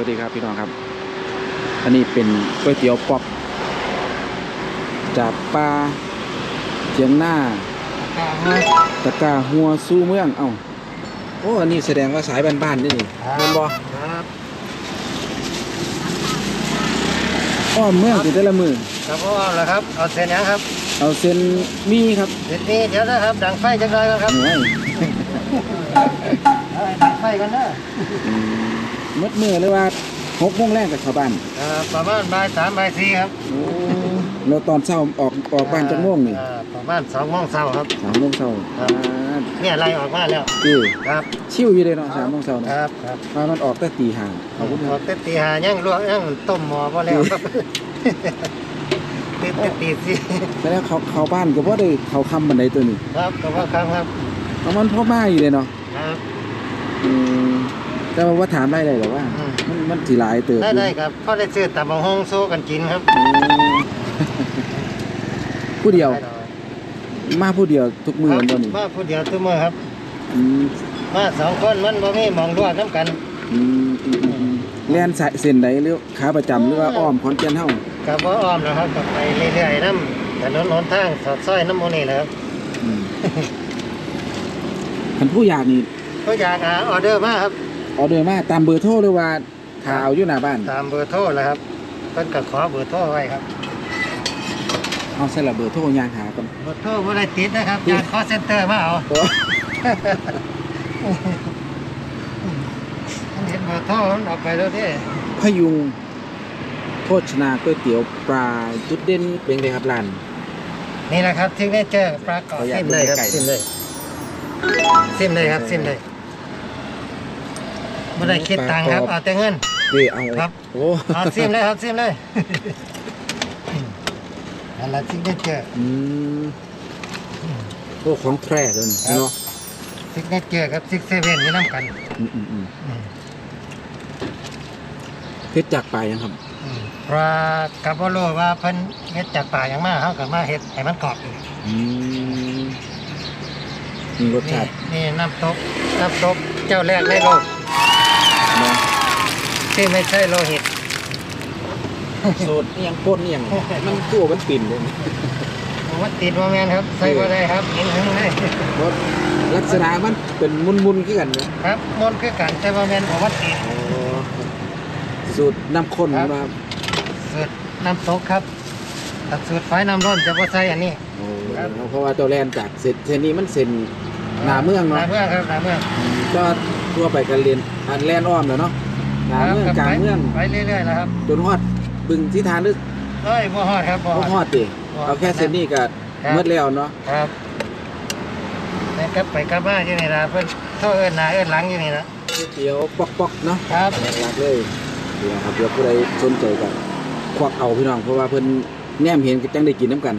วัสดีครับพี่น้องครับ อันนี้เป็นก๋วยเตี๋ยวป๊อกจากปลาเจียงหน้าตะกร้าหัวสู้เมืองเอ้าโอ้อันนี้แสดงว่าสายบ้านๆนี่นี่ครับแม่นบ่ครับอ้อมเมืองสิแต่ละมือครับพ่อเอาละครับเอาเส้นยังครับ เอาเส้นมีครับเส้นนี้เดี๋ยวนะครับ ดังไฟจังไรกันครับโอ้ยเอาให้ดังไฟกันนะอื มมดมือเลยว่าหกโมงแรกกับชาวบ้านอ่าประมาณบ่ายสามบ่ายสี่ครับโอ้แล้วตอนเช้าออกออกบ้านจักโมงนี่อ่าประมาณสองโมงเช้าครับ สามโมงเช้าครัอ่าบเนี่ยไล่ออกมาแล้วคือครับชิวอยู่เลยเนาะสามโมงเช้าคเนาะรับครับว่ามันออกแต่ตีห้าขอบคุณคอรัอบกเต็ตีหายังลวกยังต้มหม้อพอแล้วครับติดติดตีสี่แล้วเขาเขาบ้านก็บ่ได้เขาคำบันไดตัวนี้ครับก็ว่าครับครับเอามันพ่อมาอยู่เลยเนาะครับอืม แต่ว่าถามได้เลยเหรอว่า อืม มันมันสิหลายเติบได้อยู่ได้ครับพ่อได้ซื้อตับมะฮงโซกันกินครับอืมผู้เดียว ได้ดอกมาผู้เดียวทุกมือมันบ่นี่มาผู้เดียวทุกมือครับ อืมมาสองคนมันบ่มีหมองลวกน้ำกันอืมอืมอืมอืมแล่นสายเส้นใดหรือขาประจำหรือว่าอ้อมขอนแก่นเฮากับว่าอ้อมนะครับกับไปเรื่อยๆน้ำถนนหนทางสอดซ้อยน้ำโมนี่แหละครับอืมคันผู้อยากนี่ก็อยากหาออเดอร์มาครับ ออเดอร์มาตามเบอร์โทรหรือว่าถ้าเอาอยู่หน้าบ้านตามเบอร์โทรเลยครับเพิ่นก็ขอเบอร์โทรไว้ครับ เอาใส่ละเบอร์โทรยางหาก่อนเบอร์โทรบ่ได้ติดนะครับจากคอเซ็นเตอร์มาเอาโอ้มันเห็นเบอร์โทรมันเออกไปแล้วที่พยุงโภชนาก๋วยเตี๋ยวปลาจุดเด่นเป็นไงครับร้าน นี่แหละครับที่ได้เจอปลากรอบขออนุญาตซิมเลยครับดูไกลๆซิมเลยซิมเลยครับซิมเลย ไม่ได้คิดตังค์ครับ เอาแต่เงินเดี๋ยวเอาครับโอ้เอาซิมเลยครับซิมเลยอันละซิกเนเจอร์อืมโอ้ของแท้เลยครับเนาะซิกเนเจอร์กับซิกเซเว่นนี่น้ำกันอืมอืมอืมอืมเพชรจากปลายยังครับอืมปลากับว่ารู้ว่าเพิ่นเฮ็ดจากป่าอย่างมากเขาก็มาเฮ็ดให้มันกรอบอีกอืมมีรสนี่ชาตินี่น้ำตกน้ำตกเจ้าแรกในโลกเนาะที่ไม่ใช่โลหิตสูตรนี่ยังป้นนี่ยังมันตัวมันปิ่นเลยวัดติดว่าแมนครับ ใส่บ่ได้ครับกินถึงเลยรสลักษณะมันเป็นมุนๆขึ้นกันเลยครับมนต์คือกันแต่ว่าแมนบ่วัดติดอ๋อสูตรน้ำข้นครับมาสูตรน้ำตกครับแต่สูตรไฟน้ำร้อนจะบ่ใส่อันนี้โอ้ครับเพราะว่าตัวแลนจากเส้นเส้นนี้มันเส้นหนาเมืองหนาเนาะเมืองครับหนาเมืองก็ ทั่วไปกันเรียนอันแลนอ้อมแล้วเนาะหนาเมืองครับกลางเมืองไปเรื่อยๆแล้วครับจนฮอดบึงที่ทานหรือเอ้ยบ่ฮอดครับบ่บ่ฮฮออดดติบ่ฮอดเอาแค่เส้นนี้ก็ครับหมดแล้วเนาะครับแต่กลับไปกลับมาอยู่นี่ล่ะเพิ่นโทษเอิ้นหน้าเอิ้นหลังอยู่นี่ล่ะเดี๋ยวปอกๆเนาะครับหลักๆเลยนี่นะครับเดี๋ยวผู้ใดสนใจก็ควักเอาพี่น้องเพราะว่าเพิ่นแนมเห็นก็จังได้กินน้ำกัน